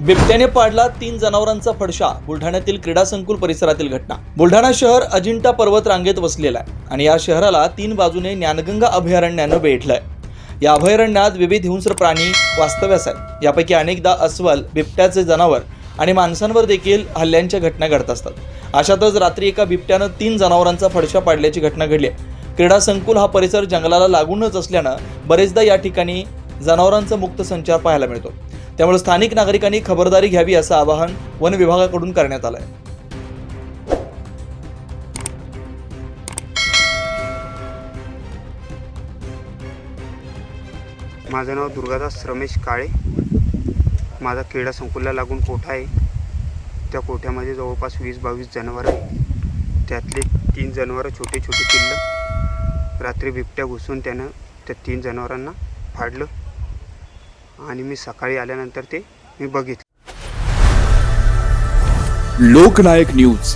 बिबट्याने पाडला तीन जनावरांचा फडशा बुलढाण्यातील क्रीडा संकुल परिसरातील घटना. बुलढाणा शहर अजिंठा पर्वत रांगेत वसलेलं आहे आणि या शहराला तीन बाजूने ज्ञानगंगा अभयारण्यानं वेढलंय. या अभयारण्यात विविध हिंस्र प्राणी वास्तव्यास आहेत. यापैकी अनेकदा अस्वल बिबट्याचे जनावर आणि माणसांवर देखील हल्ल्यांच्या घटना घडत असतात. अशातच रात्री एका बिबट्यानं तीन जनावरांचा फडशा पाडल्याची घटना घडली आहे. क्रीडा संकुल हा परिसर जंगलाला लागूनच असल्यानं बरेचदा या ठिकाणी जनावरांचा मुक्त संचार पाहायला मिळतो. त्यामुळे स्थानिक नागरिकांनी खबरदारी घ्यावी असं आवाहन वन विभागाकडून करण्यात आलं आहे माझं नाव दुर्गादास रमेश काळे. माझा क्रीडा संकुलला लागून कोठा आहे? त्या कोठ्यामध्ये जवळपास वीस बावीस जनावरं आहे त्यातले तीन जनावरं छोटे छोटे किल्लं रात्री बिबट्या घुसून त्यानं त्या तीन जनावरांना फाडलं. आणि मी सकाळी आल्यानंतर ते मी बघितलं. लोकनायक न्यूज.